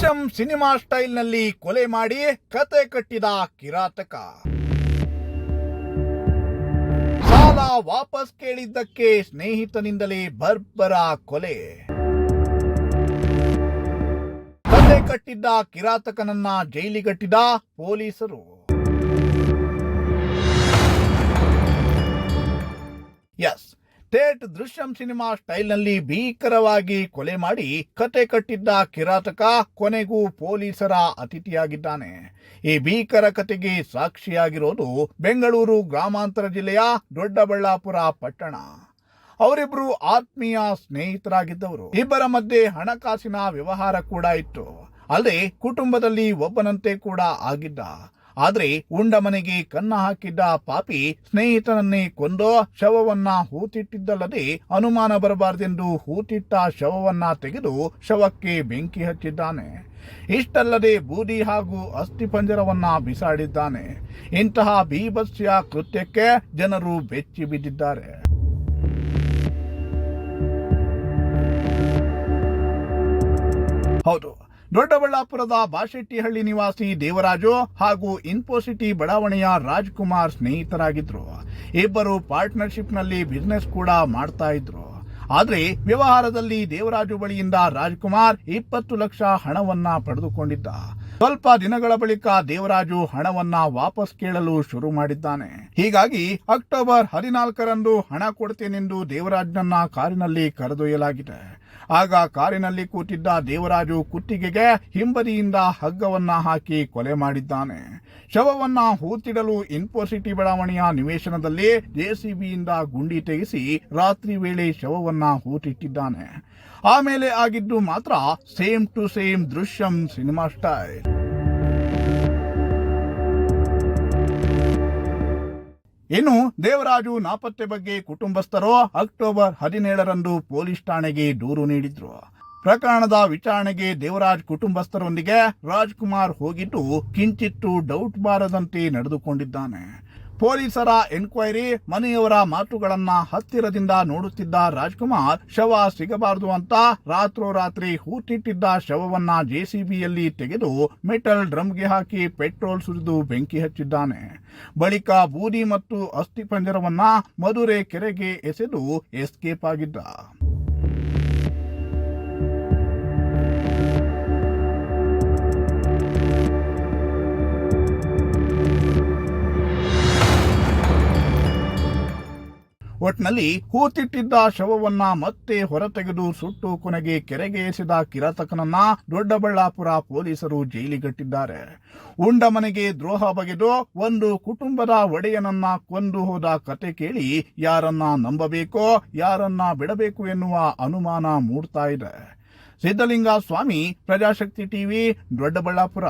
Drishyam cinema ಸ್ಟೈಲ್ನಲ್ಲಿ ಕೊಲೆ ಮಾಡಿ ಕತೆ ಕಟ್ಟಿದ ಕಿರಾತಕ. ಸಾಲ ವಾಪಸ್ ಕೇಳಿದ್ದಕ್ಕೆ ಸ್ನೇಹಿತನಿಂದಲೇ ಬರ್ಬರ ಕೊಲೆ. ಕತೆ ಕಟ್ಟಿದ್ದ ಕಿರಾತಕನನ್ನ ಜೈಲಿಗಟ್ಟಿದ ಪೊಲೀಸರು. ಎಸ್ ಥೇಟ್ ದೃಶ್ಯಂ ಸಿನಿಮಾ ಸ್ಟೈಲ್ನಲ್ಲಿ ಭೀಕರವಾಗಿ ಕೊಲೆ ಮಾಡಿ ಕತೆ ಕಟ್ಟಿದ್ದ ಕಿರಾತಕ, ಕೊನೆಗೂ ಪೊಲೀಸರ ಅತಿಥಿಯಾಗಿದ್ದಾನೆ. ಈ ಭೀಕರ ಕತೆಗೆ ಸಾಕ್ಷಿಯಾಗಿರೋದು ಬೆಂಗಳೂರು ಗ್ರಾಮಾಂತರ ಜಿಲ್ಲೆಯ ದೊಡ್ಡಬಳ್ಳಾಪುರ ಪಟ್ಟಣ. ಅವರಿಬ್ರು ಆತ್ಮೀಯ ಸ್ನೇಹಿತರಾಗಿದ್ದವರು. ಇಬ್ಬರ ಮಧ್ಯೆ ಹಣಕಾಸಿನ ವ್ಯವಹಾರ ಕೂಡ ಇತ್ತು. ಅಲ್ಲದೆ ಕುಟುಂಬದಲ್ಲಿ ಒಬ್ಬನಂತೆ ಕೂಡ ಆಗಿದ್ದ. ಆದ್ರೆ ಉಂಡ ಮನೆಗೆ ಕನ್ನ ಹಾಕಿದ್ದ ಪಾಪಿ ಸ್ನೇಹಿತನನ್ನೇ ಕೊಂದೋ ಶವವನ್ನ ಹೂತಿಟ್ಟಿದ್ದಲ್ಲದೆ ಅನುಮಾನ ಬರಬಾರದೆಂದು ಹೂತಿಟ್ಟ ಶವವನ್ನ ತೆಗೆದು ಶವಕ್ಕೆ ಬೆಂಕಿ ಹಚ್ಚಿದ್ದಾನೆ. ಇಷ್ಟಲ್ಲದೆ ಬೂದಿ ಹಾಗೂ ಅಸ್ಥಿಪಂಜರವನ್ನ ಬಿಸಾಡಿದ್ದಾನೆ. ಇಂತಹ ಬೀಭತ್ಸ್ಯ ಕೃತ್ಯಕ್ಕೆ ಜನರು ಬೆಚ್ಚಿ ಬಿದ್ದಿದ್ದಾರೆ. ಹೌದು. ದೊಡ್ಡಬಳ್ಳಾಪುರದ ಬಾಶೆಟ್ಟಿಹಳ್ಳಿ ನಿವಾಸಿ ದೇವರಾಜು ಹಾಗೂ ಇನ್ಫೋಸಿಟಿ ಬಡಾವಣೆಯ ರಾಜ್ಕುಮಾರ್ ಸ್ನೇಹಿತರಾಗಿದ್ರು. ಇಬ್ಬರು ಪಾರ್ಟ್ನರ್ಶಿಪ್ನಲ್ಲಿ ಬಿಸ್ನೆಸ್ ಕೂಡ ಮಾಡ್ತಾ ಇದ್ರು. ಆದ್ರೆ ವ್ಯವಹಾರದಲ್ಲಿ ದೇವರಾಜು ಬಳಿಯಿಂದ ರಾಜ್ಕುಮಾರ್ ಇಪ್ಪತ್ತು ಲಕ್ಷ ಹಣವನ್ನ ಪಡೆದುಕೊಂಡಿದ್ದ. ಸ್ವಲ್ಪ ದಿನಗಳ ಬಳಿಕ ದೇವರಾಜು ಹಣವನ್ನ ವಾಪಸ್ ಕೇಳಲು ಶುರು ಮಾಡಿದ್ದಾನೆ. ಹೀಗಾಗಿ ಅಕ್ಟೋಬರ್ ಹದಿನಾಲ್ಕರಂದು ಹಣ ಕೊಡ್ತೇನೆಂದು ದೇವರಾಜ್ನನ್ನ ಕಾರಿನಲ್ಲಿ ಕರೆದೊಯ್ಯಲಾಗಿದೆ. ಆಗ ಕಾರಿನಲ್ಲಿ ಕೂತಿದ್ದ ದೇವರಾಜು ಕುತ್ತಿಗೆಗೆ ಹಿಂಬದಿಯಿಂದ ಹಗ್ಗವನ್ನ ಹಾಕಿ ಕೊಲೆ ಮಾಡಿದ್ದಾನೆ. ಶವವನ್ನ ಹೂತಿಡಲು ಇನ್ಫೋಸಿಟಿ ಬಡಾವಣೆಯ ನಿವೇಶನದಲ್ಲಿ ಜೆಸಿಬಿಯಿಂದ ಗುಂಡಿ ತೆಗೆಸಿ ರಾತ್ರಿ ವೇಳೆ ಶವವನ್ನ ಹೂತಿಟ್ಟಿದ್ದಾನೆ. ಆಮೇಲೆ ಆಗಿದ್ದು ಮಾತ್ರ same to same Drishyam cinema style. ಇನ್ನು ದೇವರಾಜು ನಾಪತ್ತೆ ಬಗ್ಗೆ ಕುಟುಂಬಸ್ಥರು ಅಕ್ಟೋಬರ್ ಹದಿನೇಳರಂದು ಪೊಲೀಸ್ ಠಾಣೆಗೆ ದೂರು ನೀಡಿದ್ರು. ಪ್ರಕರಣದ ವಿಚಾರಣೆಗೆ ದೇವರಾಜ್ ಕುಟುಂಬಸ್ಥರೊಂದಿಗೆ ರಾಜ್ಕುಮಾರ್ ಹೋಗಿದ್ದು ಕಿಂಚಿತ್ತು ಡೌಟ್ ಬಾರದಂತೆ ನಡೆದುಕೊಂಡಿದ್ದಾನೆ. ಪೊಲೀಸರ ಎನ್ಕ್ವೈರಿ ಮನೆಯವರ ಮಾತುಗಳನ್ನ ಹತ್ತಿರದಿಂದ ನೋಡುತ್ತಿದ್ದ ರಾಜ್ಕುಮಾರ್ ಶವ ಸಿಗಬಾರದು ಅಂತ ರಾತ್ರೋರಾತ್ರಿ ಹೂತಿಟ್ಟಿದ್ದ ಶವವನ್ನ ಜೆಸಿಬಿಯಲ್ಲಿ ತೆಗೆದು ಮೆಟಲ್ ಡ್ರಮ್ಗೆ ಹಾಕಿ ಪೆಟ್ರೋಲ್ ಸುರಿದು ಬೆಂಕಿ ಹಚ್ಚಿದ್ದಾನೆ. ಬಳಿಕ ಬೂದಿ ಮತ್ತು ಅಸ್ಥಿಪಂಜರವನ್ನ ಮಧುರೆ ಕೆರೆಗೆ ಎಸೆದು ಎಸ್ಕೇಪ್ ಆಗಿದ್ದ. ಒಟ್ನಲ್ಲಿ ಹೂತಿಟ್ಟಿದ್ದ ಶವವನ್ನ ಮತ್ತೆ ಹೊರತೆಗೆದು ಸುಟ್ಟು ಕೊನೆಗೆ ಕೆರೆಗೆ ಎಸೆದ ಕಿರಾತಕನನ್ನ ದೊಡ್ಡಬಳ್ಳಾಪುರ ಪೊಲೀಸರು ಜೈಲಿಗಟ್ಟಿದ್ದಾರೆ. ಉಂಡ ಮನೆಗೆ ದ್ರೋಹ ಬಗೆದು ಒಂದು ಕುಟುಂಬದ ಒಡೆಯನನ್ನ ಕೊಂದು ಹೋದ ಕತೆ ಕೇಳಿ ಯಾರನ್ನ ನಂಬಬೇಕೋ, ಯಾರನ್ನ ಬಿಡಬೇಕು ಎನ್ನುವ ಅನುಮಾನ ಮೂಡ್ತಾ ಇದೆ. ಸಿದ್ದಲಿಂಗ ಸ್ವಾಮಿ ಪ್ರಜಾಶಕ್ತಿ ಟಿವಿ, ದೊಡ್ಡಬಳ್ಳಾಪುರ.